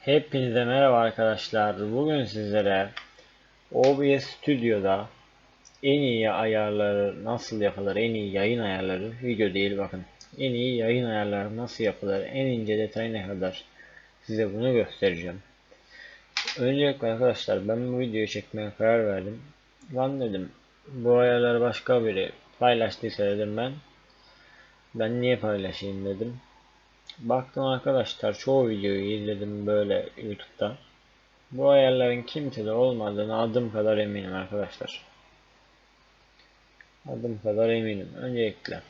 Hepinize merhaba arkadaşlar. Bugün sizlere OBS Studio'da en iyi ayarları nasıl yapılır, en iyi yayın ayarları video değil bakın. En iyi yayın ayarları nasıl yapılır, en ince detayına kadar size bunu göstereceğim. Öncelikle arkadaşlar ben bu videoyu çekmeye karar verdim. Lan dedim bu ayarları başka biri paylaştıysa dedim ben. Ben niye paylaşayım dedim. Baktım arkadaşlar çoğu videoyu izledim böyle YouTube'da. Bu ayarların kimsede olmadığını adım kadar eminim arkadaşlar. Adım kadar eminim. Öncelikle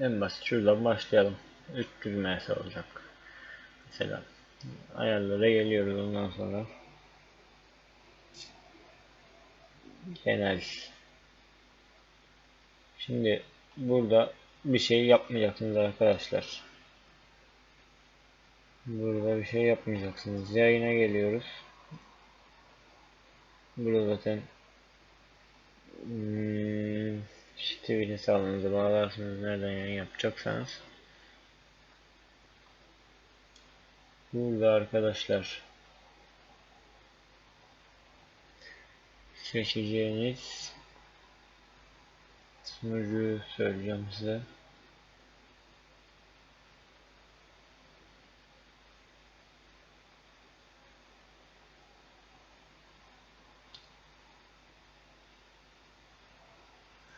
en basit şuradan başlayalım. 300 ms olacak. Mesela ayarlara geliyoruz ondan sonra genel Şimdi burada bir şey yapmayacaksınız arkadaşlar. Burada bir şey yapmayacaksınız. Yayına geliyoruz. Burada zaten hmm, Twitch bağlarsınız nereden yayın yapacaksanız. Burada arkadaşlar seçeceğiniz sunucuyu söyleyeceğim size.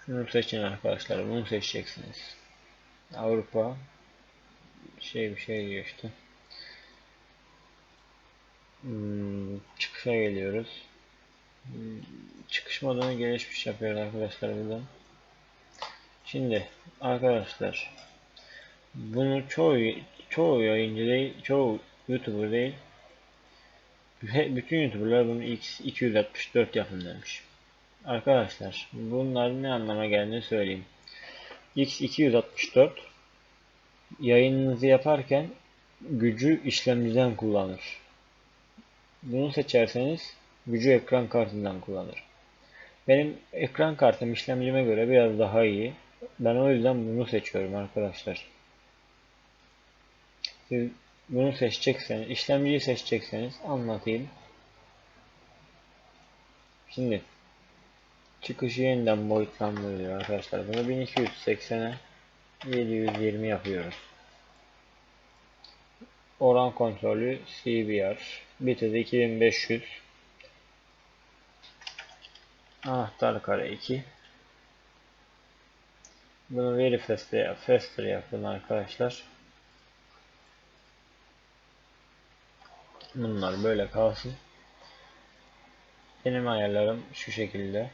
Şunu seçin arkadaşlar. Bunu seçeceksiniz. Avrupa şey bir şey diyor işte. Hmm, çıkışa geliyoruz. Hmm, çıkış modunu gelişmiş yapıyoruz arkadaşlar buradan. Şimdi arkadaşlar bunu çoğu çoğu yayıncı değil, çoğu YouTuber değil. Bütün YouTuber'lar bunu X 264 yapın demiş. Arkadaşlar bunların ne anlama geldiğini söyleyeyim. X264 yayınınızı yaparken gücü işlemciden kullanır. Bunu seçerseniz gücü ekran kartından kullanır. Benim ekran kartım işlemcime göre biraz daha iyi. Ben o yüzden bunu seçiyorum arkadaşlar. Siz bunu seçecekseniz, işlemciyi seçecekseniz anlatayım. Şimdi çıkışı yeniden boyutlandırılıyor arkadaşlar. Bunu 1280'e 720 yapıyoruz. Oran kontrolü CBR. Bitede 2500. Anahtar kare 2. Bunu very fast veya faster yapın arkadaşlar. Bunlar böyle kalsın. Benim ayarlarım şu şekilde.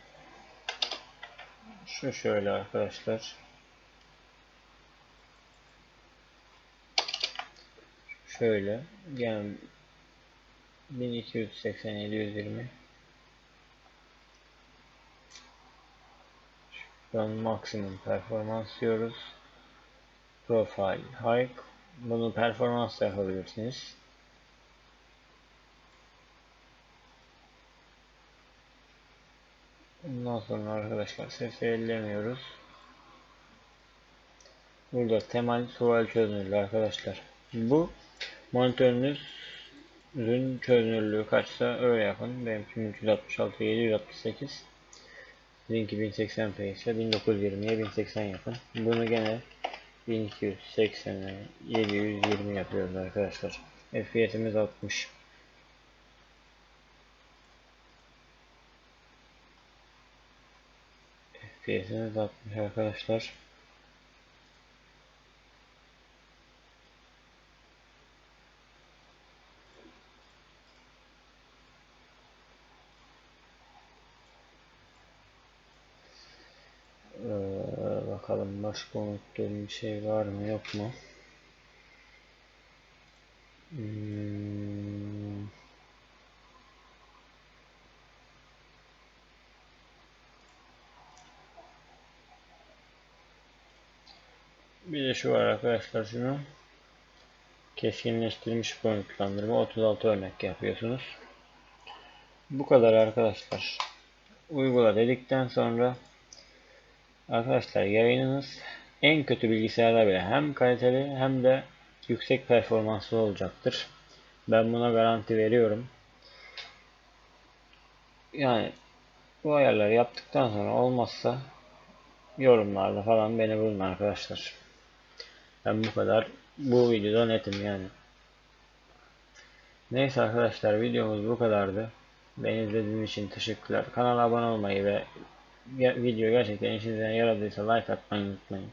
Şu şöyle arkadaşlar. Şöyle yani 1280 720 Şuradan maksimum performans diyoruz. Profile high. Bunu performans yapabilirsiniz. Ondan sonra arkadaşlar sesi ellemiyoruz. Burada temel sual çözünürlüğü arkadaşlar. Bu monitörünüzün çözünürlüğü kaçsa öyle yapın. Benim 366 768 Sizinki 1080p ise 1920'ye 1080 yapın. Bunu gene 1280'e 720 yapıyoruz arkadaşlar. FPS'imiz 60. FPS'imiz 60 arkadaşlar. Ee, bakalım başka unuttuğum bir şey var mı yok mu? Hmm. Bir de şu var arkadaşlar şunu. Keskinleştirilmiş boyutlandırma 36 örnek yapıyorsunuz. Bu kadar arkadaşlar. Uygula dedikten sonra Arkadaşlar yayınınız en kötü bilgisayarda bile hem kaliteli hem de yüksek performanslı olacaktır. Ben buna garanti veriyorum. Yani bu ayarları yaptıktan sonra olmazsa yorumlarda falan beni bulun arkadaşlar. Ben bu kadar bu videoda netim yani. Neyse arkadaşlar videomuz bu kadardı. Beni izlediğiniz için teşekkürler. Kanala abone olmayı ve video gerçekten işinize yaradıysa like atmayı unutmayın.